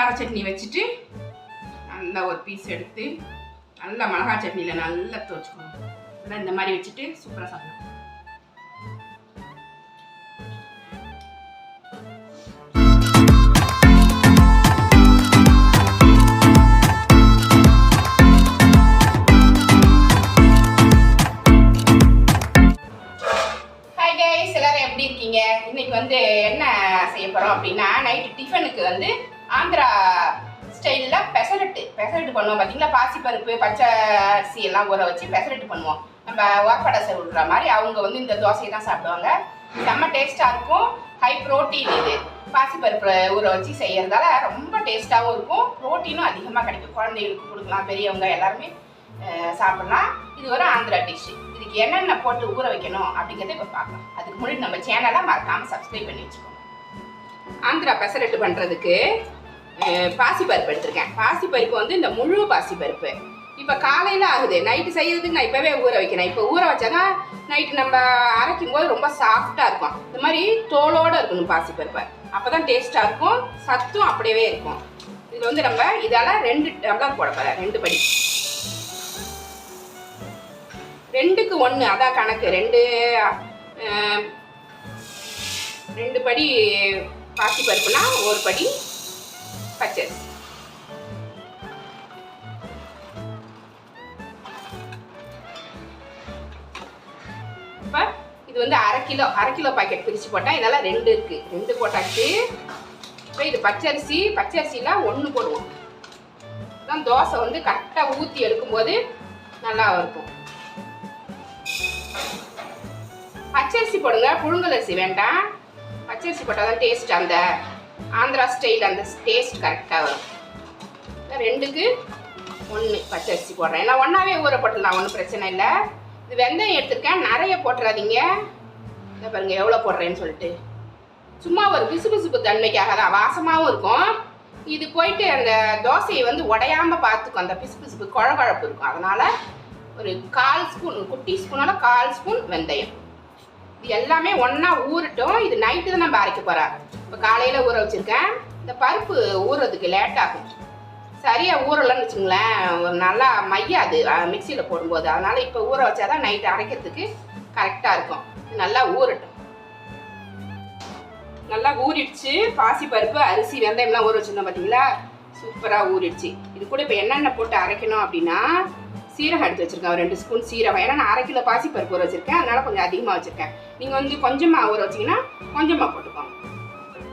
கார சட்னி வச்சுட்டு நல்லா ஒரு பீஸ் எடுத்து நல்லா மிளகா சட்னியில் நல்லா துவச்சிக்கணும். நல்லா இந்த மாதிரி வச்சுட்டு சூப்பராக சாப்பிடலாம். ஆந்திரா ஸ்டைலில் பெசரட்டு. பெசரட்டு பண்ணுவோம். பார்த்தீங்களா பாசிப்பருப்பு பச்சை அரிசி எல்லாம் ஊற வச்சு பெசரட்டு பண்ணுவோம். நம்ம ஒர்க்கடை விடுற மாதிரி அவங்க வந்து இந்த தோசையை தான் சாப்பிடுவாங்க. செம்ம டேஸ்ட்டாக இருக்கும். ஹை ப்ரோட்டீன் இது. பாசிப்பருப்பு ஊற வச்சு செய்கிறதால ரொம்ப டேஸ்ட்டாகவும் இருக்கும். ப்ரோட்டீனும் அதிகமாக கிடைக்கும். குழந்தைகளுக்கு கொடுக்கலாம். பெரியவங்க எல்லாருமே சாப்பிட்லாம். இது ஒரு ஆந்திரா டிஷ் இதுக்கு என்னென்ன போட்டு ஊற வைக்கணும் அப்படிங்கிறத இப்போ பார்க்கலாம். அதுக்கு முன்னாடி நம்ம சேனலை மறக்காமல் சப்ஸ்கிரைப் பண்ணி வச்சுக்கோங்க. ஆந்திரா பெசரட்டு பண்ணுறதுக்கு பாசிப்பருப்பு எடுத்திருக்கேன். பாசிப்பருப்பு வந்து இந்த முழு பாசிப்பருப்பு. இப்போ காலையில் ஆகுது. நைட்டு செய்யறதுக்கு நான் இப்போவே ஊற வைக்கிறேன். இப்போ ஊற வச்சாதான் நைட்டு நம்ம அரைக்கும் போது ரொம்ப சாஃப்டாக இருக்கும். இந்த மாதிரி தோலோடு இருக்கணும் பாசிப்பருப்பை. அப்போ தான் டேஸ்ட்டாக இருக்கும். சத்தும் அப்படியே இருக்கும். இதில் வந்து நம்ம இதால் ரெண்டு டம்ளர் போட போகிறேன் ரெண்டு படி. ரெண்டுக்கு ஒன்று அதான் கணக்கு. ரெண்டு ரெண்டு படி பாசிப்பருப்புனா ஒரு படி பச்சரிசி இப்போ இது வந்து அரை கிலோ அரை கிலோ பாக்கெட் பிரித்து போட்டால் இதெல்லாம் ரெண்டு இருக்குது ரெண்டு போட்டாச்சு. இப்போ இது பச்சரிசி பச்சரிசிலாம் ஒன்று போடுவோம். தான் தோசை வந்து கரெக்டாக ஊற்றி எடுக்கும்போது நல்லா இருக்கும். பச்சரிசி போடுங்க. புழுங்கல் அரிசி வேண்டாம். பச்சரிசி போட்டால் தான் டேஸ்ட் அந்த ஆந்திரா ஸ்டைல் அந்த டேஸ்ட் கரெக்டாக வரும். ரெண்டுக்கு ஒன்று பச்சரிசி போடுறேன். ஏன்னா ஒன்றாவே ஊற போட்டுடலாம் ஒன்றும் பிரச்சனை இல்லை. இது வெந்தயம் எடுத்திருக்கேன். நிறைய போட்டுறாதீங்க. இந்த பாருங்க எவ்வளோ போடுறேன்னு சொல்லிட்டு. சும்மா ஒரு பிசுபிசுப்பு தன்மைக்காக தான். வாசமாகவும் இருக்கும். இது போயிட்டு அந்த தோசையை வந்து உடையாமல் பார்த்துக்கும். அந்த பிசுபிசுப்பு குழகுழப்பு இருக்கும். அதனால் ஒரு கால் ஸ்பூன் குட்டி ஸ்பூனால் கால் ஸ்பூன் வெந்தயம். இது எல்லாமே ஒன்றா ஊறட்டும். இது நைட்டு தான் நம்ம அரைக்க போகிறேன் இப்போ காலையில் ஊற வச்சுருக்கேன். இந்த பருப்பு ஊறுறதுக்கு லேட் ஆகும் சரியாக ஊறலைன்னு வச்சுங்களேன் ஒரு நல்லா மையாது மிக்சியில் போடும்போது. அதனால் இப்போ ஊற வச்சாதான் நைட்டு அரைக்கிறதுக்கு கரெக்டாக இருக்கும். நல்லா ஊறட்டும். நல்லா ஊறிடுச்சு. பாசி பருப்பு அரிசி வெந்தயம்லாம் ஊற வச்சுருந்தோம் பார்த்தீங்களா சூப்பராக ஊறிடுச்சு. இது கூட இப்போ என்னென்ன போட்டு அரைக்கணும் அப்படின்னா சீரகம் எடுத்து வச்சுருக்கேன். ஒரு ரெண்டு ஸ்பூன் சீரகம். ஏன்னா நான் அரை கிலோ பாசி பருப்பு ஊற வச்சிருக்கேன். கொஞ்சம் அதிகமாக வச்சுருக்கேன். நீங்கள் வந்து கொஞ்சமாக ஊற வச்சிங்கன்னா கொஞ்சமாக போட்டுக்கோங்க.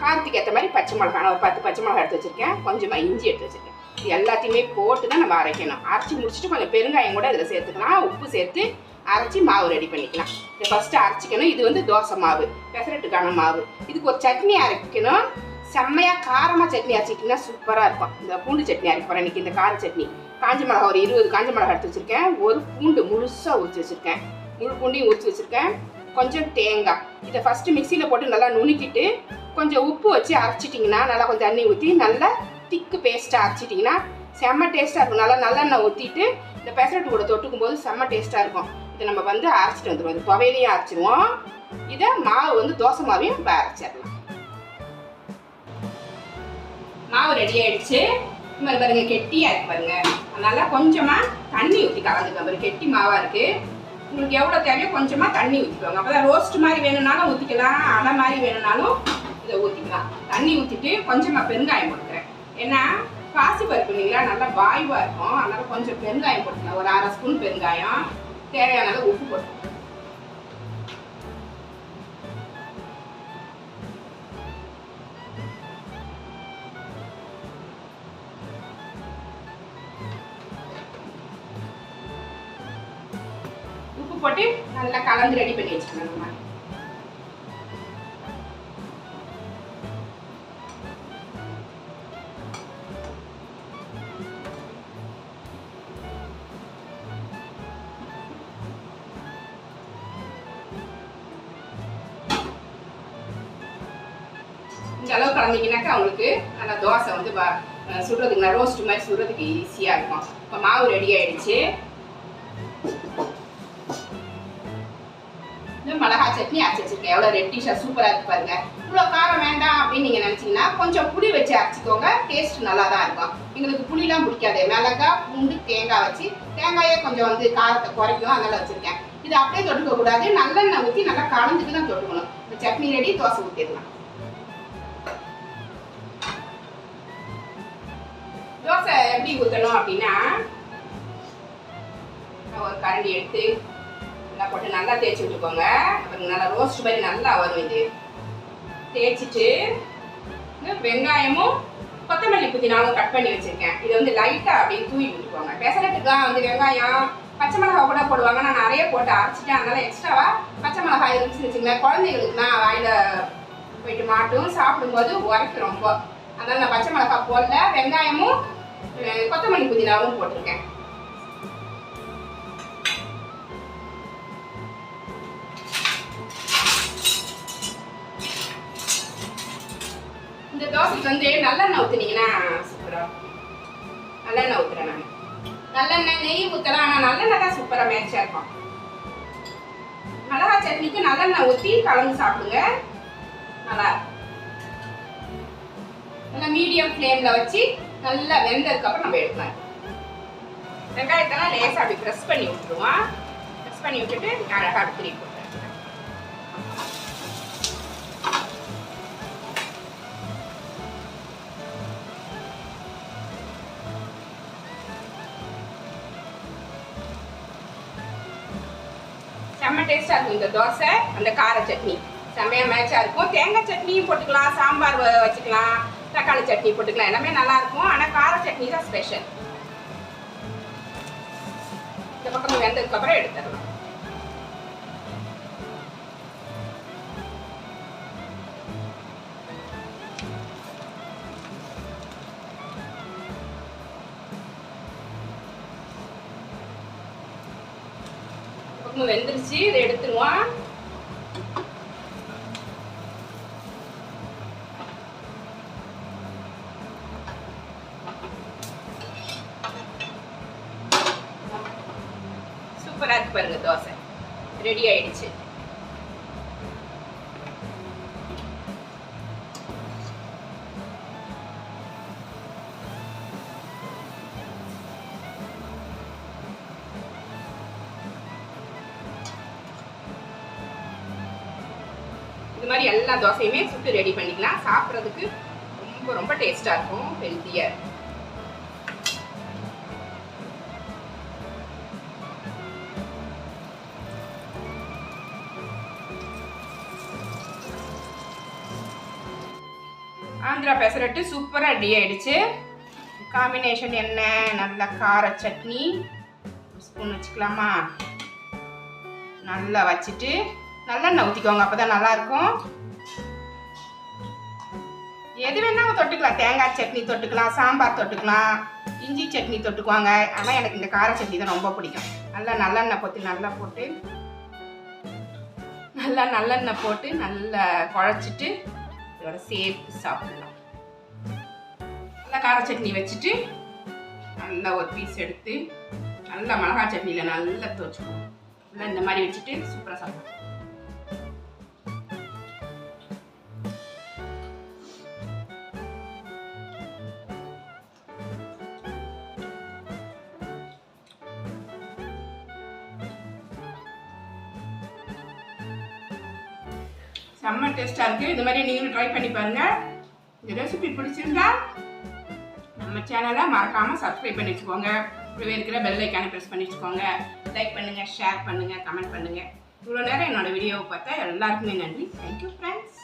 காரத்துக்கு ஏற்ற மாதிரி பச்சை மிளகா நான் ஒரு பத்து பச்சை மிளகா எடுத்து வச்சுருக்கேன். கொஞ்சமாக இஞ்சி எடுத்து வச்சுருக்கேன். இது எல்லாத்தையுமே போட்டு தான் நம்ம அரைக்கணும். அரைச்சி முடிச்சுட்டு கொஞ்சம் பெருங்காயம் கூட இதில் சேர்த்துக்கலாம். உப்பு சேர்த்து அரைச்சி மாவு ரெடி பண்ணிக்கலாம். இதை ஃபஸ்ட்டு அரைச்சிக்கணும். இது வந்து தோசை மாவு. பெசரட்டுக்கான மாவு. இதுக்கு ஒரு சட்னி அரைக்கணும். செம்மையாக காரமாக சட்னி அரைச்சிட்டிங்கன்னா சூப்பராக இருக்கும். இந்த பூண்டு சட்னி அரைக்க போகிறேன் இன்றைக்கி இந்த கார சட்னி. காஞ்ச மிளகா ஒரு இருபது காஞ்ச மிளகா எடுத்து வச்சுருக்கேன். ஒரு பூண்டு முழுசாக உரிச்சு வச்சுருக்கேன். முழு பூண்டையும் உரிச்சு வச்சுருக்கேன். கொஞ்சம் தேங்காய். இதை ஃபஸ்ட்டு மிக்சியில் போட்டு நல்லா நுணுக்கிட்டு கொஞ்சம் உப்பு வச்சு அரைச்சிட்டிங்கன்னா நல்லா கொஞ்சம் தண்ணி ஊற்றி நல்லா திக்கு பேஸ்ட்டாக அரைச்சிட்டிங்கன்னா செம்ம டேஸ்ட்டாக இருக்கும். நல்லா நல்லெண்ணெய் ஊற்றிட்டு இந்த பெசரட்டு கூட தொட்டுக்கும் போது செம்ம டேஸ்ட்டாக இருக்கும். இதை நம்ம வந்து அரைச்சிட்டு வந்துடுவோம் இது துவையிலையும் அரைச்சிடுவோம் இதை மாவு வந்து தோசை மாவையும் இப்போ அரைச்சிடலாம். மாவு ரெடி ஆயிடுச்சு. இந்த மாதிரி பாருங்க கெட்டியாக இருக்கு பாருங்க. அதனால கொஞ்சமாக தண்ணி ஊற்றி கலந்துக்கோங்க பாருங்க கெட்டி மாவாக இருக்கு. உங்களுக்கு எவ்வளோ தேவையோ கொஞ்சமாக தண்ணி ஊற்றிக்கோங்க அப்போ தான் ரோஸ்ட் மாதிரி வேணும்னாலும் ஊற்றிக்கலாம் அடை மாதிரி வேணும்னாலும் இதை ஊற்றிக்கலாம் தண்ணி ஊற்றிட்டு கொஞ்சமாக பெருங்காயம் போட்டுக்கிறேன். ஏன்னா பாசி பருப்பு இல்லைங்களா? நல்லா வாய்வாக இருக்கும். அதனால கொஞ்சம் பெருங்காயம் போட்டுக்கலாம். ஒரு அரை ஸ்பூன் பெருங்காயம். தேவையான உப்பு போட்டுக்கலாம். போட்டு நல்லா கலந்து ரெடி பண்ணி வச்சுக்கலாம் நம்ம. இந்த அளவு கலந்தீங்கன்னாக்கா அவங்களுக்கு நல்லா தோசை வந்து சுடுறதுக்கு நான் ரோஸ்ட் மாதிரி சுடுறதுக்கு ஈஸியாக இருக்கும். இப்போ மாவு ரெடி ஆயிடுச்சு. சட்னி அரைச்சி வச்சிருக்கேன். எவ்வளோ ரெட்டிஷாக சூப்பராக இருக்கு பாருங்க. இவ்வளோ காரம் வேண்டாம் அப்படின்னு நீங்கள் நினச்சிங்கன்னா கொஞ்சம் புளி வச்சு அரைச்சிக்கோங்க. டேஸ்ட் நல்லா தான் இருக்கும். எங்களுக்கு புளிலாம் பிடிக்காது. மிளகாய் பூண்டு தேங்காய் வச்சு தேங்காயே கொஞ்சம் வந்து காரத்தை குறைக்கும். அதனால் வச்சுருக்கேன். இது அப்படியே தொட்டுக்க கூடாது. நல்லெண்ணெய் ஊற்றி நல்லா கலந்துட்டு தான் தொட்டுக்கணும். இந்த சட்னி ரெடி தோசை ஊற்றிடலாம் தோசை எப்படி ஊற்றணும் அப்படின்னா ஒரு கரண்டி எடுத்து நல்லா போட்டு நல்லா தேய்ச்சி விட்டுக்கோங்க. அப்புறம் நல்லா ரோஸ்ட் மாதிரி நல்லா வரும் இது. தேய்ச்சிட்டு வெங்காயமும் கொத்தமல்லி புதினாவும் கட் பண்ணி வச்சுருக்கேன். இதை வந்து லைட்டாக அப்படியே தூவி விட்டுக்கோங்க. பெசரட்டுக்குலாம் வந்து வெங்காயம் பச்சை மிளகா கூட போடுவாங்க. நான் நிறைய போட்டு அரைச்சிட்டேன். அதனால எக்ஸ்ட்ராவாக பச்சை மிளகாய் இருந்துச்சுன்னு வச்சுங்களேன் குழந்தைகளுக்குலாம் வாயில் போயிட்டு மாட்டும். சாப்பிடும்போது உரைக்கும் ரொம்ப. அதனால் நான் பச்சை மிளகாய் போடல. வெங்காயமும் கொத்தமல்லி புதினாவும் போட்டிருக்கேன். தோசைக்கு வந்து நல்லெண்ணெய் ஊற்றுனீங்கன்னா சூப்பராக நல்லெண்ணெய் ஊற்றுறேன் நான். நல்லெண்ணெய் நெய் ஊற்றலாம் ஆனால் நல்லெண்ணெய் தான் சூப்பராக மேட்சாக இருக்கும். மிளகா சட்னிக்கு நல்லெண்ணெய் ஊற்றி கலந்து சாப்பிடுங்க. நல்லா நல்லா மீடியம் ஃப்ளேமில் வச்சு நல்லா வெந்ததுக்கப்புறம் நம்ம எடுக்கலாம். வெங்காயத்தெல்லாம் லேசாக அப்படி ப்ரெஸ் பண்ணி விட்டுருவோம். ப்ரெஸ் பண்ணி விட்டுட்டு அழகாக அடுத்து போட்டுருவேன் டேஸ்டாக இருக்கும். இந்த தோசை அந்த கார சட்னி. செம்மையாக மேட்சாக இருக்கும். தேங்காய் சட்னியும் போட்டுக்கலாம் சாம்பார் வச்சுக்கலாம் தக்காளி சட்னி போட்டுக்கலாம். எல்லாமே நல்லா இருக்கும். ஆனால் கார சட்னி தான் ஸ்பெஷல் இந்த பக்கம் வெந்ததுக்கப்புறம் எடுத்துடலாம். பக்கம் வெந்துருச்சு இதை எடுத்துருவோம். சூப்பராக இருக்கு பாருங்க தோசை. ரெடி ஆயிடுச்சு. இது மாதிரி எல்லா தோசையுமே சுட்டு ரெடி பண்ணிக்கலாம். சாப்பிட்றதுக்கு ரொம்ப ரொம்ப டேஸ்டாக இருக்கும். ஹெல்த்தியாக இருக்கும். ஆந்திரா பெசரட்டு சூப்பராக ரெடி ஆயிடுச்சு. காம்பினேஷன் என்ன? நல்ல கார சட்னி. ஸ்பூன் வச்சுக்கலாமா? நல்லா வச்சுட்டு நல்லெண்ணெய் ஊற்றிக்கோங்க அப்போ தான் நல்லாயிருக்கும். எது வேணாலும் தொட்டுக்கலாம். தேங்காய் சட்னி தொட்டுக்கலாம் சாம்பார் தொட்டுக்கலாம் இஞ்சி சட்னி தொட்டுக்குவாங்க. ஆனால் எனக்கு இந்த கார சட்னி தான் ரொம்ப பிடிக்கும். நல்லா நல்லெண்ணெய் பொத்தி நல்லா போட்டு நல்லா நல்லெண்ணெய் போட்டு நல்லா குழச்சிட்டு இதோட சேர்த்து சாப்பிடலாம். நல்லா கார சட்னி வச்சுட்டு நல்லா ஒரு பீஸ் எடுத்து நல்லா மிளகா சட்னியில் நல்லா துவச்சிக்கணும். நல்லா இந்த மாதிரி வச்சுட்டு சூப்பராக சாப்பிடலாம். செம்ம டேஸ்ட்டாக இருக்குது இது மாதிரி நீங்களும் ட்ரை பண்ணி பாருங்கள் இந்த ரெசிபி பிடிச்சிருந்தா நம்ம சேனலை மறக்காமல் சப்ஸ்கிரைப் பண்ணி வச்சுக்கோங்க. இப்படி இருக்கிற பெல் ஐக்கானை ப்ரெஸ் பண்ணி வச்சுக்கோங்க. லைக் பண்ணுங்கள் ஷேர் பண்ணுங்கள் கமெண்ட் பண்ணுங்கள் இவ்வளோ நேரம் என்னோட வீடியோவை பார்த்தா எல்லாருக்குமே நன்றி. Thank you friends